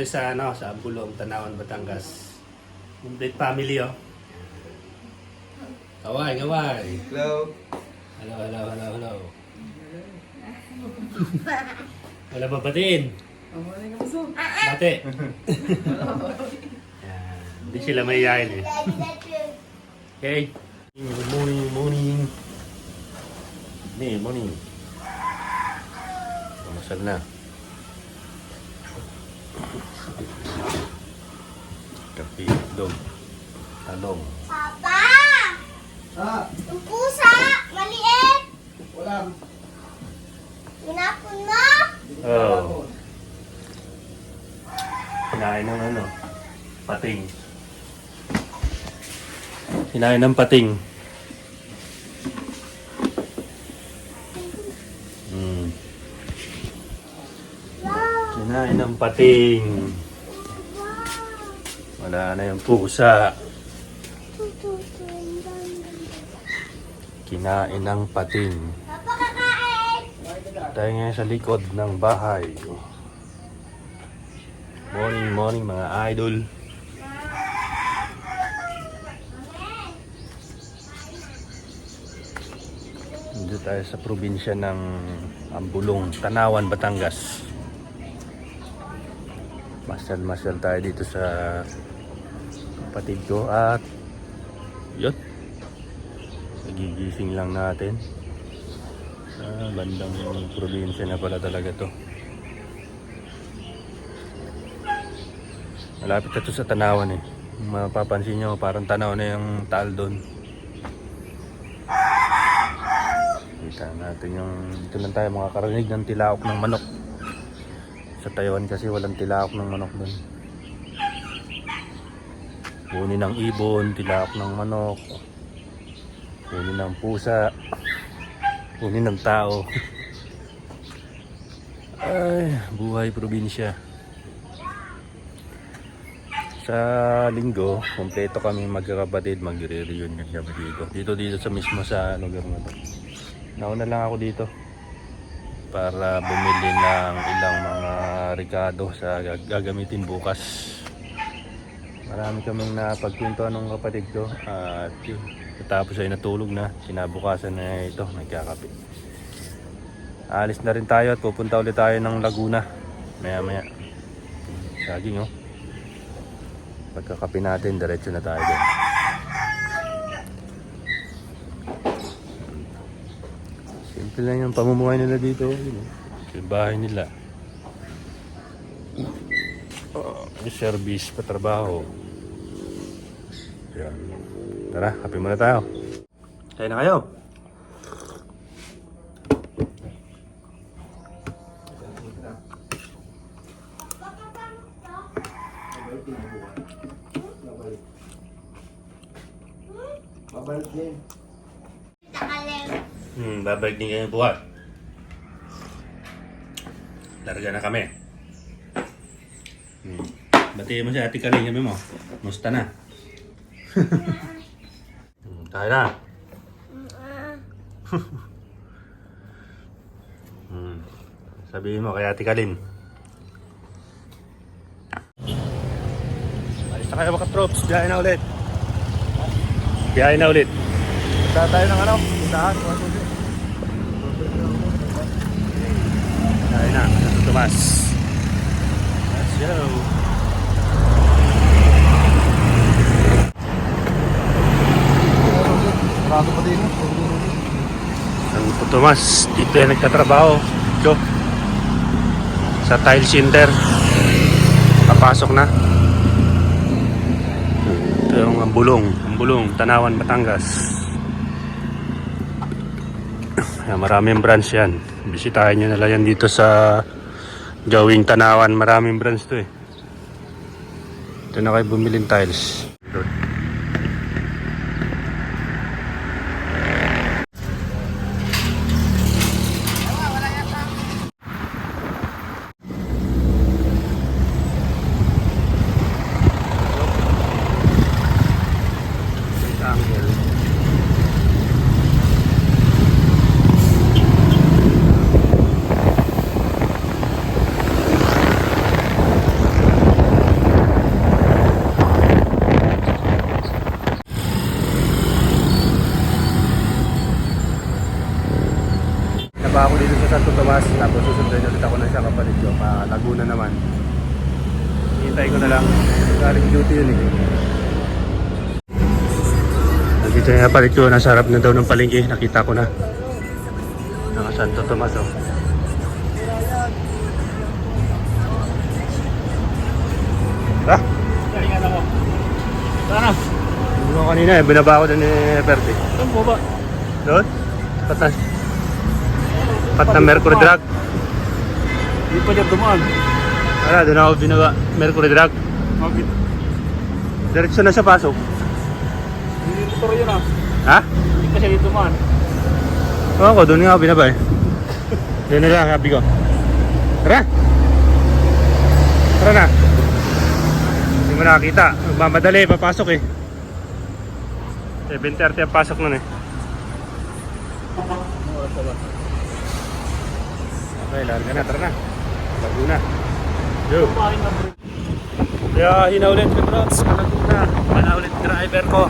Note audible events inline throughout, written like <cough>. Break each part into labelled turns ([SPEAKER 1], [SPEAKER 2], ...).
[SPEAKER 1] ngayon sa ano, sa Bulong, Tanawan, Batangas. Complete family oh. Kaway, kaway.
[SPEAKER 2] Hello.
[SPEAKER 1] Hello, hello, hello, hello. Wala ba batiin? Bate. <laughs> Yan. Hindi sila mayayain eh. Okay. Good morning, morning. Good morning. Pumasal na. Kapi, dog, talong.
[SPEAKER 3] Papa!
[SPEAKER 2] Ah,
[SPEAKER 3] Yung pusa! Maliit!
[SPEAKER 2] wala.
[SPEAKER 3] Tinapon mo?
[SPEAKER 1] Oh. Kinain ng ano? Pating. Kinain ng pating. Pating. Wala na yung pusa. Kinain ng pating. Tayo ngayon sa likod ng bahay. Morning, morning mga idol. Dito tayo sa probinsya ng Ambulong, Tanawan, Batangas. Masal-masal tayo dito sa kapatid ko at yun. Nagigising lang natin. Ah, bandang probinsya na pala talaga to. Malapit na to sa Tanawan eh. Mapapansin nyo, parang tanaw na yung taal doon. Kita natin yung... Dito lang tayo makakarinig ng tilaok ng manok. Sa Taiwan kasi walang tilaok ng manok doon. Huni ng ibon, tilaok ng manok. Huni ng pusa. Huni ng tao. <laughs> Ay, buhay probinsya. Sa linggo, kompleto kami magkakapatid, magre-reunion kami dito. Dito dito sa mismo sa lugar na to. Nauna lang ako dito para bumili ng ilang mga regalo sa gag- gagamitin bukas. Marami kaming napagkwentuhan ng kapatid ko at yun, tapos ay natulog na. Kinabukasan na ito, nagkakape. Alis na rin tayo at pupunta ulit tayo ng Laguna. Maya maya. Saging oh. Pagkakape natin, diretso na tayo doon. Simple lang yung pamumuhay nila dito. Yun, oh. yung bahay nila. May service, patrabaho. Yan. Tara, kape muna tayo. Kaya na kayo.
[SPEAKER 2] Babalik din.
[SPEAKER 1] Hmm, babalik din kayo buhat. Larga na kami. Hmm. Batiin mo si Ate Kaling kami mo. Musta na? <laughs> hmm, tayo na. <laughs> Hmm. Sabihin mo kay Ate Kalin. Alis na kayo mga troops. Biyahe na ulit. Biyahe na ulit.
[SPEAKER 2] Punta tayo ng ano? Puntahan.
[SPEAKER 1] Biyahe na. Tomas. Let's go.
[SPEAKER 2] Marami pa din.
[SPEAKER 1] Santo Tomas. Dito yan nagtatrabaho. Ito. Sa tile center. Papasok na. Ito yung Ambulong. Ambulong. Tanawan, Batangas. Ayan, maraming branch yan. Bisitahin nyo na lang yan dito sa Gawing Tanawan. Maraming branch to eh. Ito na kayo bumiling tiles. Doon. Angle.
[SPEAKER 4] Tomas. Tapos susundan ulit ako ng isang kapatid ko. Pa Laguna naman. Hintay ko na lang. Galing duty yun eh. Nandito yung kapatid ko. Nasa harap na daw ng palengke. Nakita ko na. Naka Santo Tomas oh. Ha?
[SPEAKER 5] Sana.
[SPEAKER 4] Hindi ko kanina eh. Binaba ko din ni Perti.
[SPEAKER 5] Saan mo ba?
[SPEAKER 4] Doon? Pat na. Pat na Mercury Drug.
[SPEAKER 5] Hindi pa dyan dumaan.
[SPEAKER 4] Ano, doon ako binaba. Mercury Drug.
[SPEAKER 5] Bakit?
[SPEAKER 4] Diretso na sa pasok.
[SPEAKER 5] Hindi dito rin yun ah.
[SPEAKER 4] Ha?
[SPEAKER 5] Hindi pa siya dito dumaan.
[SPEAKER 4] Oo ko, doon nga ako binaba eh. Doon na lang, sabi ko. Tara! Tara na! Hindi mo nakakita. Magmamadali, papasok eh. 7.30 ang pasok nun eh. Okay, larga na, tara na. Laguna. Yo! Kaya hinaulit ko bros, Laguna. Wala ulit driver ko.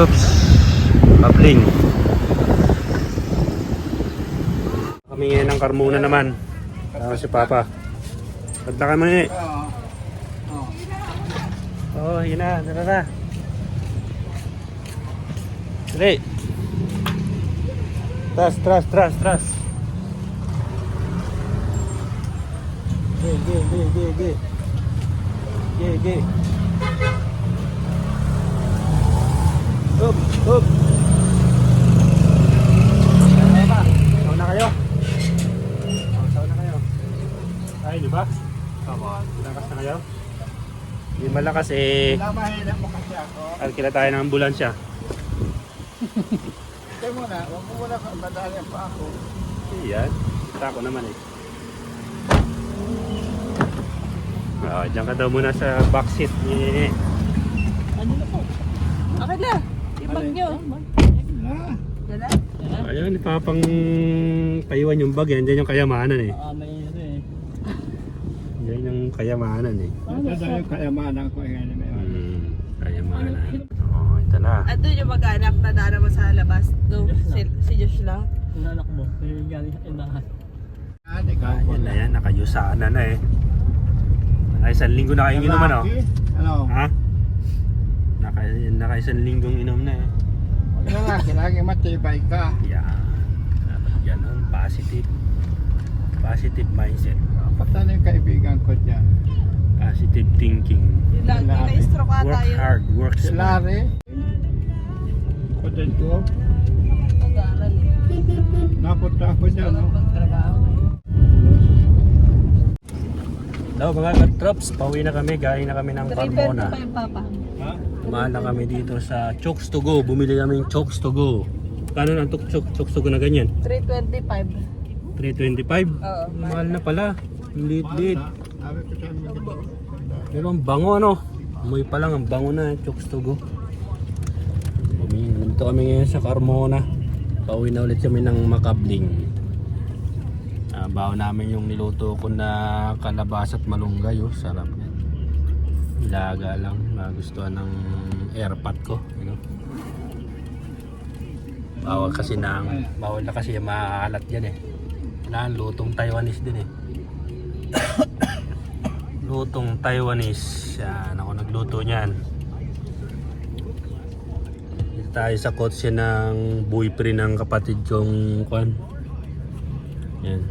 [SPEAKER 4] Mga troops. Makapling. Kami ngayon ng Carmona naman. Ah, si Papa. Ganda kami.
[SPEAKER 5] Oo. Oo.
[SPEAKER 4] Oh, yun. Tara na. Dali. Tras, tras, tras, tras. Ge, ge, ge, ge, ge. Ge, ge. Up, up. Ano ba? Sauna kayo? Oh, sauna kayo. Ay, di ba?
[SPEAKER 5] Tama.
[SPEAKER 4] Malakas na kayo? Eh.
[SPEAKER 5] Mo kasi ako.
[SPEAKER 4] Alkila tayo ng ambulansya. <laughs>
[SPEAKER 5] Kaya muna, huwag mo muna madali pa ako.
[SPEAKER 4] Iyan. Kita ko naman eh. Ah, diyan ka daw muna sa backseat ni
[SPEAKER 6] Ano na po? Akin na. Ibag nyo.
[SPEAKER 5] Ah?
[SPEAKER 4] Ayun, ipapang paiwan yung bag yan. Diyan yung kayamanan eh.
[SPEAKER 6] Ah, may ano eh.
[SPEAKER 4] Diyan yung kayamanan eh.
[SPEAKER 5] ito daw yung kayamanan ko.
[SPEAKER 4] Hmm, kayamanan. Oh, ito na.
[SPEAKER 6] At doon yung mag-anak na daan naman sa labas. Doon, si, si Josh lang.
[SPEAKER 7] Yung anak mo, yung galing sa tindahan.
[SPEAKER 5] Ah,
[SPEAKER 4] yan na yan. Nakayusaan na na eh. Naka isang linggo na kayong inuman oh.
[SPEAKER 5] Ano?
[SPEAKER 4] Ha? Naka, naka isang linggong inom na eh.
[SPEAKER 5] Lalaki, lagi matibay ka.
[SPEAKER 4] Yeah. Dapat ganun. Positive. Positive mindset.
[SPEAKER 5] Yung kaibigan ko dyan.
[SPEAKER 4] Positive thinking.
[SPEAKER 6] Yung na-stroke ata
[SPEAKER 4] Work
[SPEAKER 6] yun.
[SPEAKER 4] hard. Work smart.
[SPEAKER 5] Larry. Kapatid ko.
[SPEAKER 6] Mag-aaral eh.
[SPEAKER 5] Napunta ako dyan.
[SPEAKER 6] Walang
[SPEAKER 5] No?
[SPEAKER 6] pagtrabaho.
[SPEAKER 4] Hello mga troops, pauwi na kami. Galing na kami ng
[SPEAKER 6] 3.30
[SPEAKER 4] Carmona.
[SPEAKER 6] pa yung papa.
[SPEAKER 5] Ha?
[SPEAKER 4] Kumain na kami dito sa Chokes to Go. Bumili kami ng Chokes to Go. Kano ang tuk- chok Chokes to Go na ganyan?
[SPEAKER 6] 3.25.
[SPEAKER 4] 325?
[SPEAKER 6] Oo.
[SPEAKER 4] Mahal na pala. Lead lead.
[SPEAKER 5] Sabi ko sa mga
[SPEAKER 4] Pero ang bango ano. Umuwi pa lang, ang bango na, chokes to go. Dito kami ngayon sa Carmona. Pauwi na ulit kami ng Makabling. Ah, bawa namin yung niluto ko na kalabasa at malunggay. Oh, sarap yan. Ilaga lang. Magustuhan ng airpot ko. You know? Bawal kasi na bawal na kasi maalat yan eh. Kailangan lutong Taiwanese din eh. Lutong Taiwanese. Yan, ako nagluto niyan. Dito tayo sa kotse ng boyfriend ng kapatid kong kwan. Yan. <laughs>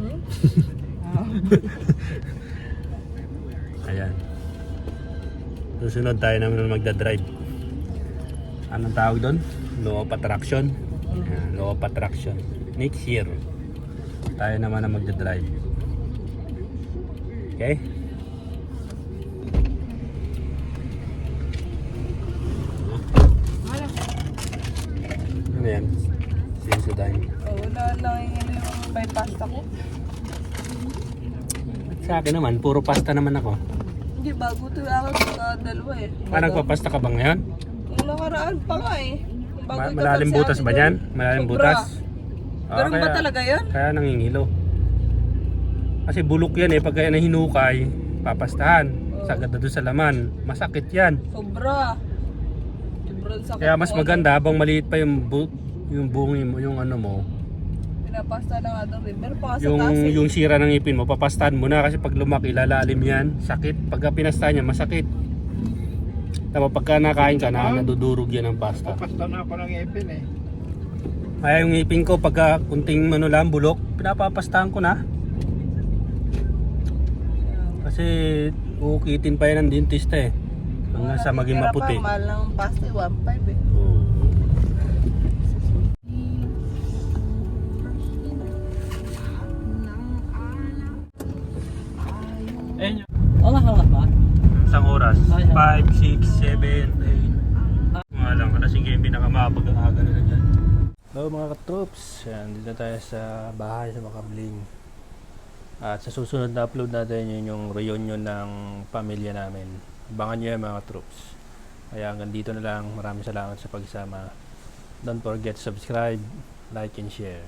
[SPEAKER 4] Ayan. Susunod tayo naman magdadrive. Anong tawag doon? Law of attraction. Ayan, law of attraction. Next year. Tayo naman ang magdadrive. Okay? Ano yan? Sensodyne.
[SPEAKER 6] Oh, wala lang yung by pasta ko.
[SPEAKER 4] Sa akin naman, puro pasta naman ako.
[SPEAKER 6] Hindi, bago ito yung aking mga dalawa eh.
[SPEAKER 4] Ah, nagpapasta ka ba ngayon?
[SPEAKER 6] Yung nakaraan pa nga eh. Bago
[SPEAKER 4] Ma- malalim
[SPEAKER 6] sa
[SPEAKER 4] butas
[SPEAKER 6] akin
[SPEAKER 4] ba
[SPEAKER 6] doon.
[SPEAKER 4] dyan? Malalim
[SPEAKER 6] Sobra.
[SPEAKER 4] butas? Ah,
[SPEAKER 6] Ganun ba
[SPEAKER 4] kaya-
[SPEAKER 6] talaga yun?
[SPEAKER 4] Kaya nangingilo. Kasi bulok yan eh. Pag kaya nahinukay, papastahan. Sagad na doon sa laman. Masakit yan.
[SPEAKER 6] Sobra. Sobrang sakit
[SPEAKER 4] Kaya mas maganda habang maliit pa yung bu- yung bungi mo, yung ano mo,
[SPEAKER 6] Pinapasta na nga doon rin. Meron pa sa
[SPEAKER 4] yung
[SPEAKER 6] taas eh.
[SPEAKER 4] yung sira ng ipin mo, papastahan mo na kasi pag lumaki lalalim yan, sakit. Pag pinastahan niya, masakit. Tapos pagka nakain ka na, nadudurog yan ang pasta.
[SPEAKER 5] Papasta na ako ng ipin eh.
[SPEAKER 4] Kaya yung ipin ko pagka kunting ano lang bulok, pinapapastahan ko na. Kasi uukitin pa yan ng dentista eh. Hanggang sa maging maputi.
[SPEAKER 6] Pa, mahal ng pasta eh. 1.5 eh.
[SPEAKER 7] Ay.
[SPEAKER 4] 5, 6, 7, 8. Mga lang, kasing game pinakamapag-aaga na dyan. Hello mga katroops. Yan, dito tayo sa bahay sa Makabling. At sa susunod na upload natin yun yung reunion ng pamilya namin. Abangan nyo yan mga katroops. Kaya hanggang dito na lang. Maraming salamat sa pagsama. Don't forget subscribe, like, and share.